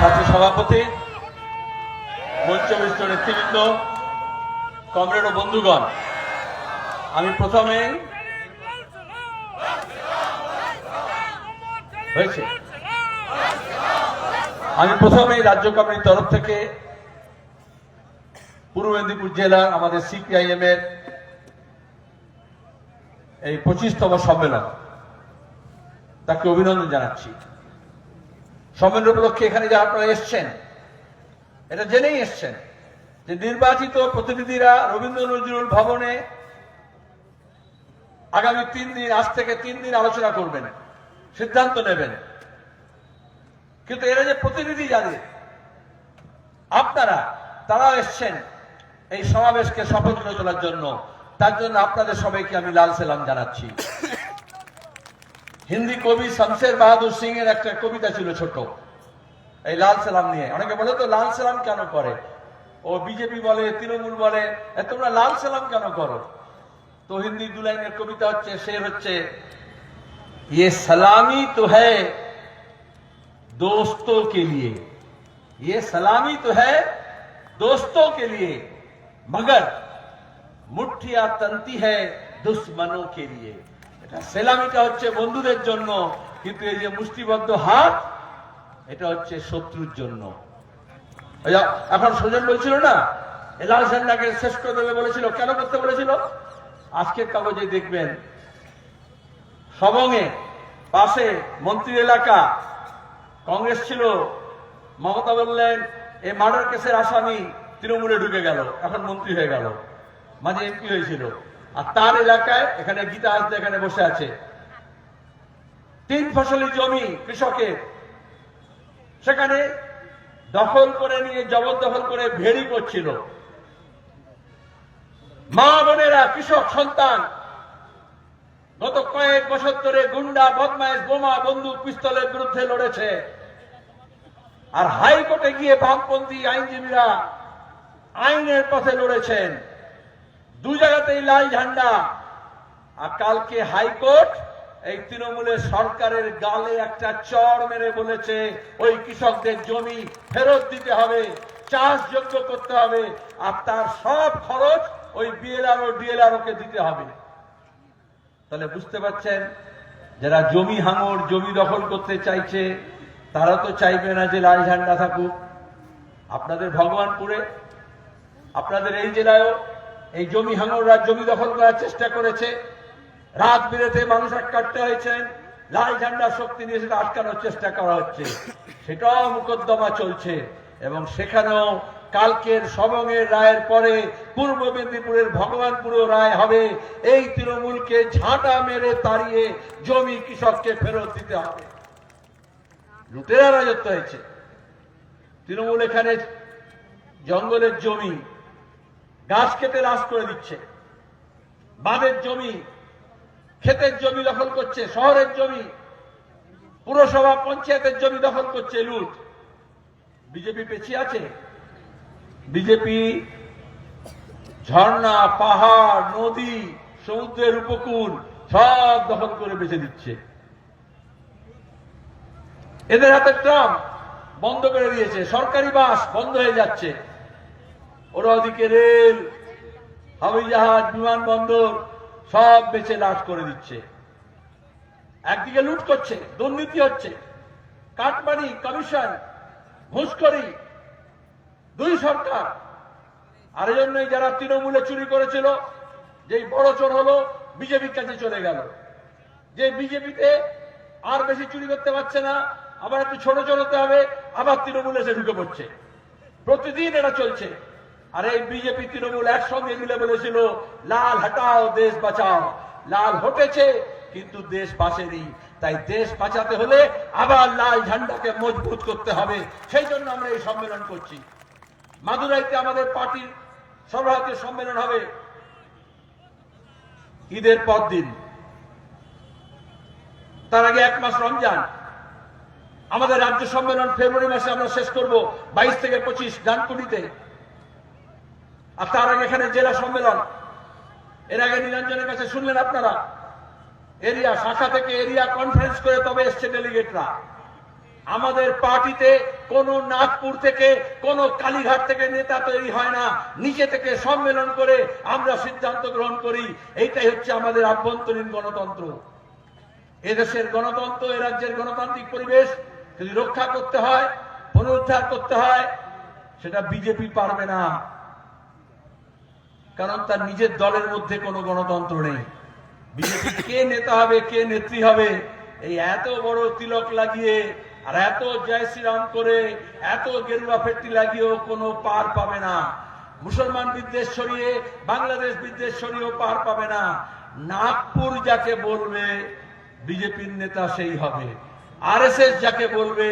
ছাত্র সভাপতি, মঞ্চবিষ্ট নেতৃবৃন্দ, কমরেড ও বন্ধুগণ, আমি প্রথমে হয়েছে। আমি প্রথমে রাজ্য কমিটির তরফ থেকে পূর্ব মেদিনীপুর জেলার আমাদের সিপিআইএম এর এই পঁচিশতম সম্মেলন। তাকে অভিনন্দন জানাচ্ছি। সম্মেলন উপলক্ষে এখানে যা আপনারা এসছেন, এটা জেনেই এসছেন যে নির্বাচিত প্রতিনিধিরা রবীন্দ্র নজরুল ভবনে আগামী তিন দিন, আজ থেকে তিন দিন আলোচনা করবেন, সিদ্ধান্ত নেবেন। কিন্তু এরা যে প্রতিনিধি যাদের, আপনারা, তারাও এসছেন এই সমাবেশকে সফল করে তোলার জন্য। তার জন্য আপনাদের সবাইকে আমি লাল সালাম জানাচ্ছি। হিন্দি কবি শমশের বাহাদুর সিং এর একটা কবিতা ছিল ছোট এই লাল সালাম নিয়ে অনেকে বলে তো লাল সালাম কেন করে ও বিজেপি বলে তৃণমূল বলে এ তোমরা লাল সালাম কেন করো তো হিন্দি দু লাইনের কবিতা হচ্ছে শের হচ্ছে ये सलामी तो है दोस्तों के लिए ये सलामी तो है दोस्तों के लिए मगर মুঠিয়া তন্তি হ্যায় দুশ্মনও কে লিয়ে এটা সেলামিটা হচ্ছে বন্ধুদের জন্য, কিন্তু এই যে মুষ্টিবদ্ধ হাত, এটা হচ্ছে শত্রুর জন্য। এখন সুজন বলছিল না? লাল ঝান্ডাকে শেষ করে দেবে বলেছিল। কেন করতে বলেছিল? আজকের কাগজে দেখবেন সবঙ্গে পাশে মন্ত্রী এলাকা, কংগ্রেস ছিল, মমতা বললেন এই মার্ডার কেসের আসামি তৃণমূলে ঢুকে গেল, এখন মন্ত্রী হয়ে গেল। মাঝে এমপি হয়েছিল। আর তার এলাকায় এখানে গীতা আসতে এখানে বসে আছে। তিন ফসলি জমি কৃষকের। সেখানে দখল করে নিয়ে, জবরদখল করে ভেড়ি করছিল মা বোনেরা, কৃষক সন্তান, গত কয়েক বছর ধরে গুন্ডা বদমাইশ বোমা, বন্দুক, পিস্তলের বিরুদ্ধে লড়েছে। আর হাইকোর্টে গিয়ে বামপন্থী আইনজীবীরা আইনের পথে লড়েছেন। দু জায়গাতেই লাল ঝান্ডা। আর কালকে হাইকোর্ট এই তৃণমূলের সরকারের গালে একটা চর মেরে বলেছে, ওই কৃষকদের জমি ফেরত দিতে হবে, চাষযোগ্য করতে হবে, আর তার সব খরচ ওই বিএলআর ও ডিএলআর কে দিতে হবে। তাহলে বুঝতে পারছেন, যারা জমি হাঙর, জমি দখল করতে চাইছে, তারা তো চাইবে না যে লাল ঝান্ডা থাকুক। আপনাদের ভগবানপুরে, আপনাদের এই জেলায়ও এই জমি হাঙররা জমি দখল করার চেষ্টা করেছে। রাত বিরেতে মানুষ কাটতে হয়েছেন। লাল ঝান্ডা শক্তি নিয়ে সেটা আটকানোর চেষ্টা করা হচ্ছে। সেটাও মোকদ্দমা চলছে। এবং সেখানেও কালকের সবংয়ের রায়ের পরে পূর্ব মেদিনীপুরের ভগবানপুরেও রায় হবে। এই তৃণমূলকে ঝাঁটা মেরে তাড়িয়ে জমি কৃষককে ফেরত দিতে হবে। লুটেরা রাজত্ব হয়েছে। তৃণমূল এখানে জঙ্গলের জমি গাছ কেটে রাস করে দিচ্ছে। বাঁধের জমি, ক্ষেতের জমি দখল করছে, শহরের জমি, পুরসভা পঞ্চায়েতের জমি দখল করছে, লুট। বিজেপি পেছিয়ে আছে। বিজেপি ঝর্ণা, পাহাড়, নদী, সমুদ্রের উপকূল সব দখল করে বেঁচে দিচ্ছে। এদের হাতে ট্রাম বন্ধ করে দিয়েছে। সরকারি বাস বন্ধ হয়ে যাচ্ছে। ওরা ওদিকে রেল হাওয়াই জাহাজ বিমানবন্দর সব বেচে লাট করে দিচ্ছে। একদিকে লুট করছে, দুর্নীতি হচ্ছে। কাটমানি কমিশন, ঘুষখড়ি, দুই সরকার। আর জন্যই যারা তৃণমূলে চুরি করেছিল, যেই বড় চোর হলো, বিজেপির কাছে চলে গেল। যে বিজেপিতে আর বেশি চুরি করতে পারছে না, আবার একটু ছোট চোর হতে হবে, আবার তৃণমূলে এসে ঢুকে পড়ছে। প্রতিদিন এটা চলছে। আর এই বিজেপি, তৃণমূল একসঙ্গে মিলে বলেছিল, লাল হটাও, দেশ বাঁচাও। লাল হটেছে, কিন্তু দেশ বাঁচেনি। তাই দেশ বাঁচাতে হলে আবার লাল ঝান্ডাকে মজবুত করতে হবে। সেই জন্য আমরা এই সম্মেলন করছি। মাদুরাইতে আমাদের পার্টির সর্বভারতীয় সম্মেলন হবে ঈদের পর দিন। তার আগে এক মাস রমজান। আমাদের রাজ্য সম্মেলন ফেব্রুয়ারি মাসে আমরা শেষ করব, বাইশ থেকে পঁচিশ ডানকুনিতে। আর তার আগে এখানে জেলা সম্মেলন। এর আগে নিরঞ্জনের কাছে শুনলেন আপনারা? এরিয়া শাখা থেকে এরিয়া কনফারেন্স করে তবে এসছে ডেলিগেটরা আমাদের পার্টিতে কোন নাগপুর থেকে, কোন কালীঘাট থেকে নেতা তৈরি হয় না। নিচে থেকে সম্মেলন করে আমরা সিদ্ধান্ত গ্রহণ করি। এইটাই হচ্ছে আমাদের আভ্যন্তরীণ গণতন্ত্র। এদেশের গণতন্ত্র, এ রাজ্যের গণতান্ত্রিক পরিবেশ যদি রক্ষা করতে হয়, পুনরুদ্ধার করতে হয়, সেটা বিজেপি পারবে না। কারণ তার নিজের দলের মধ্যে কোনো গণতন্ত্র নেই। বিজেপি কে নেতা হবে, কে নেত্রী হবে, এই এত বড় তিলক লাগিয়ে আর এত জয় শ্রীরাম করে এত গেরুয়া ফেট্টি লাগিয়েও কোনো পার পাবে না। মুসলমান বিদ্বেষ সরিয়ে বাংলাদেশ বিদ্বেষ সরিয়েও পার পাবে না। নাগপুর যাকে বলবে, বিজেপির নেতা সেই হবে। আরএসএস যাকে বলবে,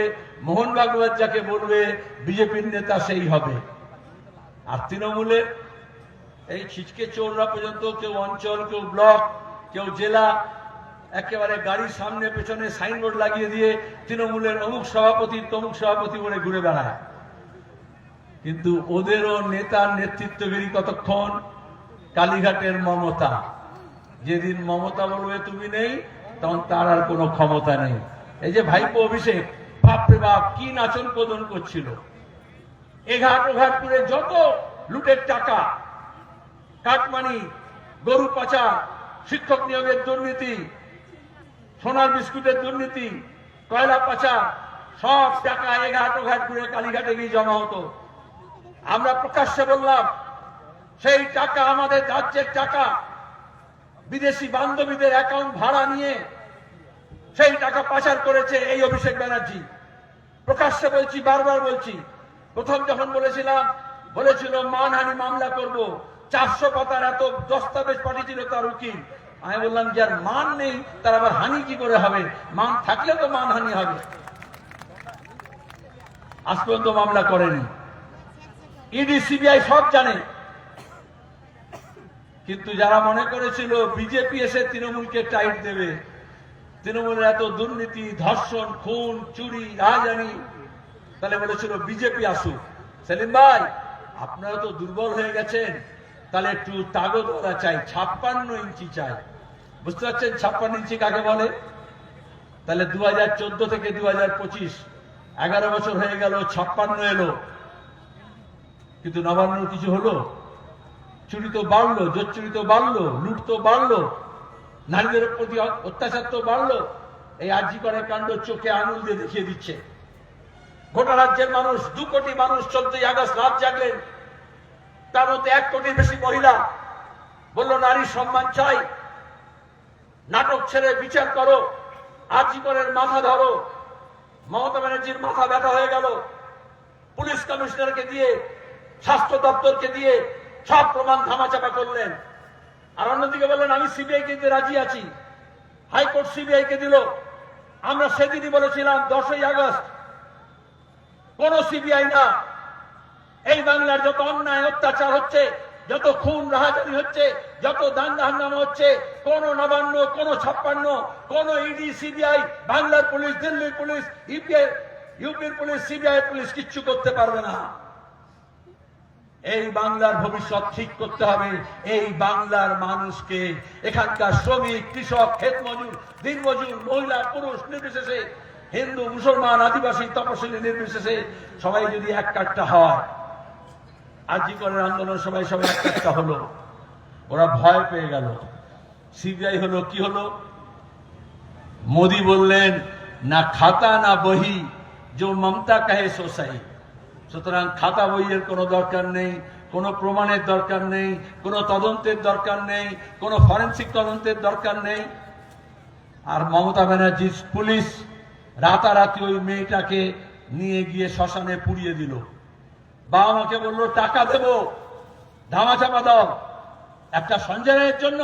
মোহন ভাগবত যাকে বলবে, বিজেপির নেতা সেই হবে। আর তৃণমূলের এই ছিচকে চোররা পর্যন্ত, কেউ অঞ্চল, কেউ ব্লক, কেউ জেলা, একেবারে গাড়ির সামনে, পেছনে সাইনবোর্ড লাগিয়ে দিয়ে তৃণমূলের অমুক সভাপতি, তমুক সভাপতি বলে ঘুরে বেড়ায়। কিন্তু ওদেরও নেতার নেতৃত্বগিরি কতক্ষণ? কালীঘাটের মমতা। যেদিন মমতা বলবে, তুমি নেই, তখন তার আর কোনো ক্ষমতা নেই। এই যে ভাইপো অভিষেক, বাপরে বাপ, কি নাচন কোদন করছিল এঘাট ওঘাট করে যত লুটের টাকা কাটমানি, গরু পাচার, শিক্ষক নিয়োগের দুর্নীতি, সোনার বিস্কুটের দুর্নীতি, কয়লা পাচার, সব টাকা এঘাট ওঘাট করে কালীঘাটে গিয়ে জমা হতো। আমরা প্রকাশ্যে বললাম, সেই টাকা আমাদের রাজ্যের টাকা, বিদেশি বান্ধবীদের অ্যাকাউন্ট ভাড়া নিয়ে সেই টাকা পাচার করেছে এই অভিষেক ব্যানার্জি। প্রকাশ্যে বলছি, বারবার বলছি। প্রথম যখন বলেছিলাম, বলেছিল, মানহানি মামলা করব। চারশো পাতার এত দস্তাবেজ পাঠিয়েছিল তার উকিল। আমি বললাম, যার মান নেই, তার আবার হানি কি করে হবে? মান থাকলে তো মানহানি হবে। আজ পর্যন্ত মামলা করেনি। ইডি, সিবিআই সব জানে। কিন্তু যারা মনে করেছিল, বিজেপি এসে তৃণমূলকে টাইট দেবে, তৃণমূলের এত দুর্নীতি, ধর্ষণ, খুন, চুরি রাজানি তাহলে বলেছিল, বিজেপি আসুক। সেলিম ভাই, আপনারা তো দুর্বল হয়ে গেছেন। তাহলে একটু তাগদওয়ালা চাই, ছাপ্পান্ন ইঞ্চি চাই। বুঝতে পারছেন ছাপ্পান্ন ইঞ্চি কাকে বলে? তাহলে দু হাজার চোদ্দ থেকে দু হাজার পঁচিশ, এগারো বছর হয়ে গেল, ছাপ্পান্ন এলো। কিন্তু নবান্ন কিছু হলো? চুরি তো বাড়লো জোর চুরি তো বাড়লো, লুট তো বাড়লো, নারীদের প্রতি অত্যাচার তো বাড়লো। এই আর্জি করে কাণ্ড চোখে আঙুল দিয়ে দেখিয়ে দিচ্ছে। গোটা রাজ্যের মানুষ, দু কোটি মানুষ চোদ্দই আগস্ট রাত জাগলেন। তার মধ্যে এক কোটির বেশি মহিলা বলল নারীর সম্মান চাই। নাটক ছেড়ে বিচার করো। আর্জি করের মাথা ধরো। মমতা ব্যানার্জির মাথা ব্যথা হয়ে গেল। পুলিশ কমিশনারকে দিয়ে, স্বাস্থ্য দপ্তরকে দিয়ে সব প্রমাণ ধামাচাপা করলেন। আর অন্যদিকে বললেন, আমি সিবিআই কে দিতে রাজি আছি। হাইকোর্ট সিবিআই কে দিল। আমরা সেদিনই বলেছিলাম, দশই আগস্ট। কোন সিবিআই না। এই বাংলার যত অন্যায় অত্যাচার হচ্ছে, যত খুন রাহাজানি হচ্ছে, যত দাঙ্গা হাঙ্গামা হচ্ছে, কোন নবান্ন, কোন ছাপ্পান্ন, কোন ইডি, সিবিআই, বাংলার পুলিশ, দিল্লির পুলিশ ইউপিআই ইউপির পুলিশ, সিবিআই পুলিশ কিচ্ছু করতে পারবে না। এই বাংলার ভবিষ্যৎ ঠিক করতে হবে। এই বাংলার মানুষকে এখানকার শ্রমিক, কৃষক, ক্ষেত মজুর, দিন মজুর, মহিলা, পুরুষ নির্বিশেষে, হিন্দু, মুসলমান, আদিবাসী, তপশিলি নির্বিশেষে সবাই যদি এক কাটটা হয় আজি করের আন্দোলন সবাই সবাই একটা হলো। ওরা ভয় পেয়ে গেল। সিবিআই হলো, কি হলো? মোদি বললেন, না খাতা, না বহি, যে মমতা কাহে সোসাই সুতরাং খাতা বইয়ের কোনো দরকার নেই, কোনো প্রমাণের দরকার নেই, কোনো তদন্তের দরকার নেই, কোনো ফরেন্সিক তদন্তের দরকার নেই। আর মমতা ব্যানার্জির পুলিশ রাতারাতি ওই মেয়েটাকে নিয়ে গিয়ে শ্মশানে পুড়িয়ে দিল। বাবা মাকে বলল, টাকা দেব। ধামা চাপা দাও। একটা সঞ্জয়ের জন্য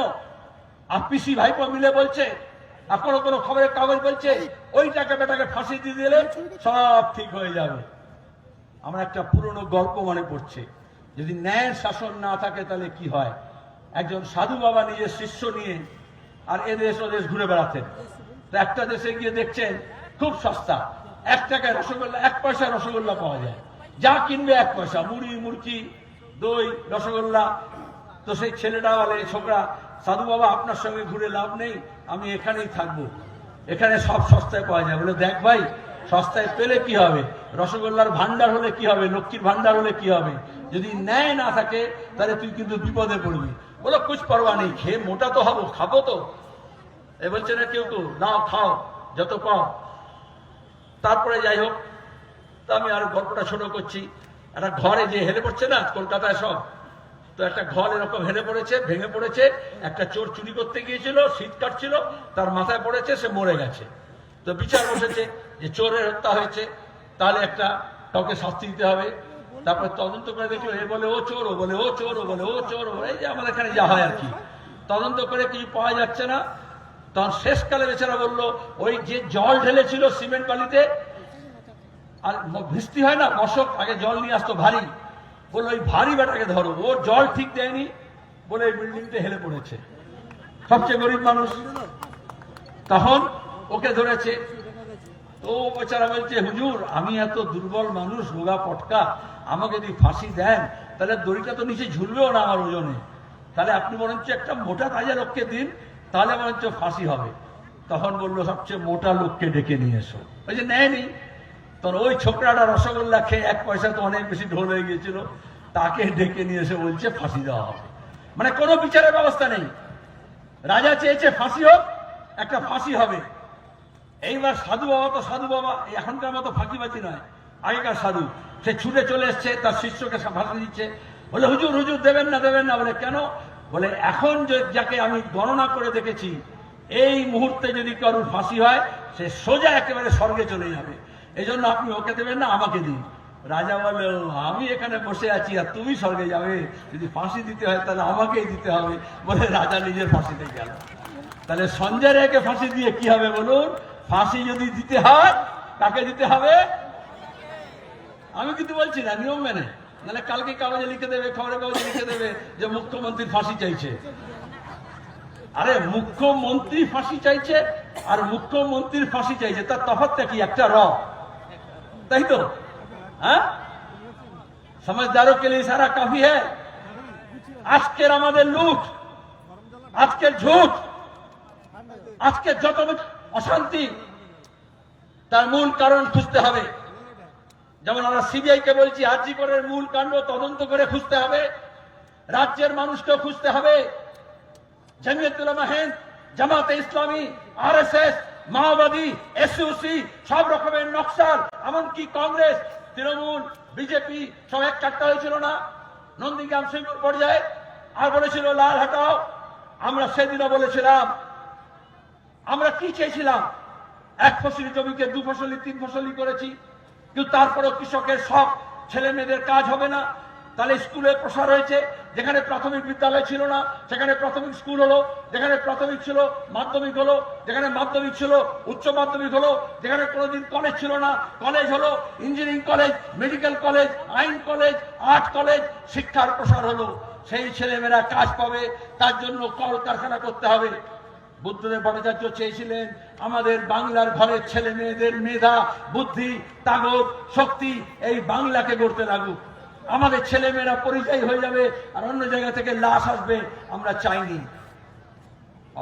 আর পিসি ভাইপো মিলে বলছে আর কোনো কোনো খবরের কাগজ বলছে, ওই টাকা বেটাকে ফাঁসি দিয়ে দিলে সব ঠিক হয়ে যাবে। আমার একটা পুরনো গল্প মনে পড়ছে। যদি ন্যায়ের শাসন না থাকে তাহলে কি হয়? একজন সাধু বাবা নিজের শিষ্য নিয়ে আর এদেশ ওদেশ ঘুরে বেড়াতেন। তো একটা দেশে গিয়ে দেখছেন, খুব সস্তা। এক টাকায় রসগোল্লা, এক পয়সা রসগোল্লা পাওয়া যায়। যা কিনবে এক পয়সা, মুড়ি মুরকি দই, রসগোল্লা। তো সেই ছেলেটা বলে ছোকরা, সাধু বাবা, আপনার সঙ্গে ঘুরে লাভ নেই, আমি এখানেই থাকব। এখানে সব সস্তায় পাওয়া যায়। বলে, দেখ ভাই, সস্তায় পেলে কি হবে? রসগোল্লার ভান্ডার হলে কি হবে? লক্ষ্মীর ভান্ডার হলে কি হবে? যদি ন্যায় না থাকে, তাহলে তুই কিন্তু বিপদে পড়বি। বলো, কুছ পরোয়া নেই, খেয়ে মোটা তো হব, খাব তো। এ বলছে, না কেউ কেউ নাও, খাও, যত পাও। তারপরে যাই হোক তা আমি আরও গল্পটা ছোট করছি। একটা ঘরে যে হেলে পড়ছে না, কলকাতায় সব। তো একটা ঘর এরকম হেলে পড়েছে, ভেঙে পড়েছে। একটা চোর চুরি করতে গিয়েছিল, শীত কাটছিল, তার মাথায় পড়েছে, সে মরে গেছে। তো বিচার বসেছে যে চোরের হত্যা হয়েছে। তাহলে একটা কাউকে শাস্তি দিতে হবে। তারপরে তদন্ত করে দেখল, এ বলে, ও চোর, ও বলে, ও চোর, ও বলে, ও চোর, ও এই যে আমাদের এখানে যা হয় আর কি। তদন্ত করে কিছু পাওয়া যাচ্ছে না। তখন শেষকালে বেচারা বলল, ওই যে জল ঢেলেছিল সিমেন্ট বালিতে আর বৃষ্টি হয় না, মশক, আগে জল নিয়ে আসতো ভারী। বলল, ওই ভারী বেটাকে ধরো ও জল ঠিক দেয়নি, বলে এই বিল্ডিংটা হেলে পড়েছে। সবচেয়ে গরিব মানুষ। তখন ওকে ধরেছে। তো বেচারা বলছে, হুজুর, আমি এত দুর্বল মানুষ, রোগা পটকা, আমাকে যদি ফাঁসি দেন, তাহলে দড়িটা তো নিচে ঝুলবেও না আমার ওজনে। তাহলে আপনি বরঞ্চ একটা মোটা তাজা লোককে দিন, তাহলে বরঞ্চ ফাঁসি হবে। তখন বলল, সবচেয়ে মোটা লোককে ডেকে নিয়ে এসো। ওই যে নেয়নি। তখন ওই ছোকরাটা রসগোল্লা খেয়ে এক পয়সা তো অনেক বেশি ঢোল হয়ে গিয়েছিল, তাকে ডেকে নিয়ে এসে বলছে, ফাঁসি দেওয়া হবে। মানে কোনো বিচারের ব্যবস্থা নেই। রাজা চেয়েছে, ফাঁসি হোক, একটা ফাঁসি হবে। এইবার সাধু বাবা তো সাধু বাবা এখনকার মতো ফাঁকিবাজি নয়, আগেকার সাধু। সে ছুটে চলে এসছে, তার শিষ্যকে ভাষা দিচ্ছে। বলে, হুজুর হুজুর, দেবেন না দেবেন না। বলে, কেন? বলে, এখন যাকে আমি গণনা করে দেখেছি, এই মুহূর্তে যদি কারোর ফাঁসি হয়, সে সোজা একেবারে স্বর্গে চলে যাবে। এই জন্য আপনি ওকে দেবেন না, আমাকে দিন। রাজা বলে আমি এখানে বসে আছি আর তুমি স্বর্গে যাবে। যদি ফাঁসি দিতে হয় তাহলে আমাকেই দিতে হবে। বলে রাজা নিজের ফাঁসিতে গেল। তাহলে সঞ্জয় রায়কে ফাঁসি দিয়ে কি হবে বলুন? ফাঁসি যদি দিতে হয়, কাকে দিতে হবে? আমি কিন্তু বলছি না, নিয়ম মেনে। নাহলে কালকে কাগজে লিখে দেবে খবরের কাগজে লিখে দেবে যে মুখ্যমন্ত্রীর ফাঁসি চাইছে। আরে, মুখ্যমন্ত্রী ফাঁসি চাইছে আর মুখ্যমন্ত্রীর ফাঁসি চাইছে, তার তফাৎটা কি? একটা র। তাই তো? হ্যাঁ? সমাজদারও কে ইারা সারা কাফি হ্যাঁ? আজকের আমাদের লুট, আজকের ঝুট, আজকের যত অশান্তি, তার মূল কারণ খুঁজতে হবে। যেমন আমরা সিবিআই কে বলছি আজিগরের মূল কাণ্ড তদন্ত করে খুঁজতে হবে, রাজ্যের মানুষকেও খুঁজতে হবে। জামিয়াতুল মাহেন হ্যাঁ, Jamaat-e Islami R S S মাওবাদী এসইউসি সব রকমের নকশাল এমনকি কংগ্রেস, তৃণমূল, বিজেপি, সব এক চারটা হয়েছিল না। নন্দীগ্রাম সিঙ্গুর পর্যায়ে। আর বলেছিল, লাল হাটাও। আমরা সেদিনও বলেছিলাম, আমরা কি চেয়েছিলাম? এক ফসলি জমিকে, দু ফসলি, তিন ফসলি করেছি। কিন্তু তারপরেও কৃষকের সব ছেলে মেয়েদের কাজ হবে না। তাহলে স্কুলের প্রসার হয়েছে। যেখানে প্রাথমিক বিদ্যালয় ছিল না, সেখানে প্রাথমিক স্কুল হলো, যেখানে প্রাথমিক ছিল মাধ্যমিক হলো, যেখানে মাধ্যমিক ছিল উচ্চ মাধ্যমিক হলো, যেখানে কোনোদিন কলেজ ছিল না। কলেজ হলো ইঞ্জিনিয়ারিং কলেজ মেডিকেল কলেজ আইন কলেজ আর্ট কলেজ শিক্ষার প্রসার হলো। সেই ছেলেমেয়েরা কাজ পাবে, তার জন্য কল কারখানা করতে হবে। বুদ্ধদেব ভট্টাচার্য চেয়েছিলেন, আমাদের বাংলার ঘরের ছেলে মেয়েদের মেধা, বুদ্ধি তাগত শক্তি, এই বাংলাকে গড়তে লাগুক। আমাদের ছেলে মেয়েরা পরিচয় হয়ে যাবে আর অন্য জায়গা থেকে লাশ আসবে, আমরা চাইনি।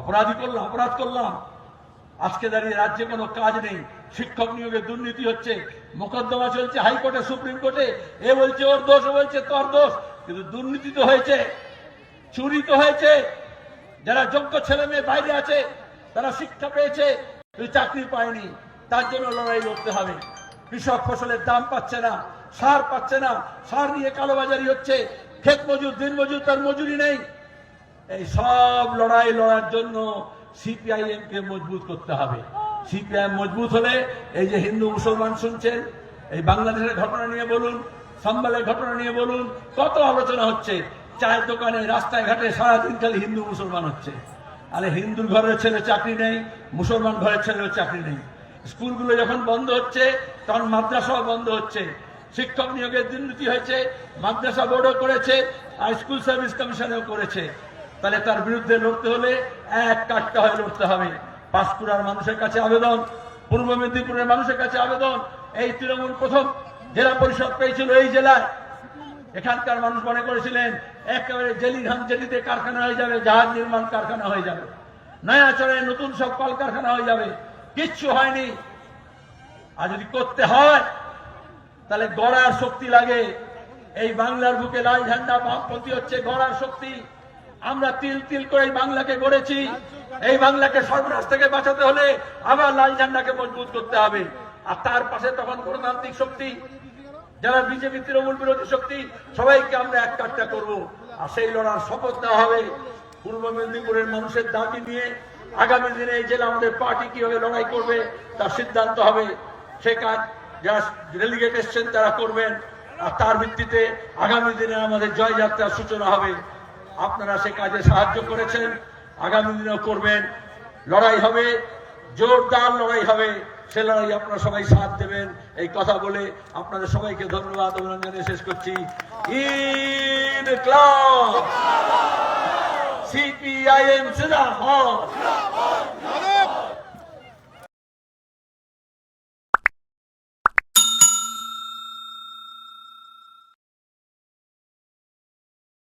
অপরাধী করলাম, অপরাধ করলাম। আজকে দাঁড়িয়ে রাজ্যে কোনো কাজ নেই। শিক্ষক নিয়োগে দুর্নীতি হচ্ছে। মোকদ্দমা চলছে হাইকোর্টে, সুপ্রিম কোর্টে। এ বলছে ওর দোষ, ও বলছে তোর দোষ। কিন্তু দুর্নীতি তো হয়েছে। চুরি তো হয়েছে। যারা যোগ্য ছেলে মেয়ে বাইরে আছে, তারা শিক্ষা পেয়েছে চাকরি পায়নি। তার জন্য লড়াই লড়তে হবে। কৃষক ফসলের দাম পাচ্ছে না। সার পাচ্ছে না। সার নিয়ে কালোবাজারি হচ্ছে। ক্ষেত মজুর, দিন মজুর, তার মজুরি নেই। এই সব লড়াই লড়ার জন্য সিপিআইএম কে মজবুত করতে হবে। সিপিআইএম মজবুত হলে এই যে হিন্দু মুসলমান শুনছেন, এই বাংলাদেশের ঘটনা নিয়ে বলুন সম্বালের ঘটনা নিয়ে বলুন, কত আলোচনা হচ্ছে। চায়ের দোকানে, রাস্তায় ঘাটে সারাদিন খালি হিন্দু মুসলমান হচ্ছে। আরে হিন্দুর ঘরের ছেলে চাকরি নেই, মুসলমান ঘরের ছেলের চাকরি নেই। স্কুলগুলো যখন বন্ধ হচ্ছে, তখন মাদ্রাসাও বন্ধ হচ্ছে। শিক্ষক নিয়োগের দুর্নীতি হয়েছে, মাদ্রাসা বোর্ডও করেছে, আর স্কুল সার্ভিস কমিশনেও করেছে। তাহলে তার বিরুদ্ধে লড়তে হলে এক কাটটা হয়ে লড়তে হবে। পাঁশকুড়ার মানুষের কাছে আবেদন, পূর্ব মেদিনীপুরের মানুষের কাছে আবেদন, এই তৃণমূল প্রথম জেলা পরিষদ পেয়েছিল এই জেলায়। এখানকার মানুষ মনে করেছিলেন, একেবারে জেলিধান জেলিতে কারখানা হয়ে যাবে, জাহাজ নির্মাণ কারখানা হয়ে যাবে। নয়াচরে নতুন সব কলকারখানা হয়ে যাবে। কিচ্ছু হয়নি। আর যদি করতে হয় তাহলে গড়ার শক্তি লাগে। এই বাংলার বুকে লাল ঝান্ডা বামপন্থী হচ্ছে গড়ার শক্তি। আমরা তিল তিল করে এই বাংলাকে গড়েছি। এই বাংলাকে সর্বনাশ থেকে বাঁচাতে হলে আবার লাল ঝান্ডাকে মজবুত করতে হবে। আর তার পাশে তখন গণতান্ত্রিক শক্তি, যারা বিজেপি তৃণমূল বিরোধী শক্তি, সবাইকে আমরা এক কাটটা করব। আর সেই লড়ার শপথ নেওয়া হবে। পূর্ব মেদিনীপুরের মানুষের দাবি নিয়ে আগামী দিনে এই জেলা আমাদের পার্টি কীভাবে লড়াই করবে, তার সিদ্ধান্ত হবে। সে কাজ এসছেন, তারা করবেন। আর তার ভিত্তিতে আগামী দিনে আমাদের জয়যাত্রার সূচনা হবে। আপনারা সে কাজে সাহায্য করেছেন, আগামী দিনেও করবেন। লড়াই হবে, জোরদার লড়াই হবে। সে লড়াই আপনারা সবাই সাথ দেবেন। এই কথা বলে আপনাদের সবাইকে ধন্যবাদ। অভিনন্দন শেষ করছি। সিপিআইএম সিদাবাদ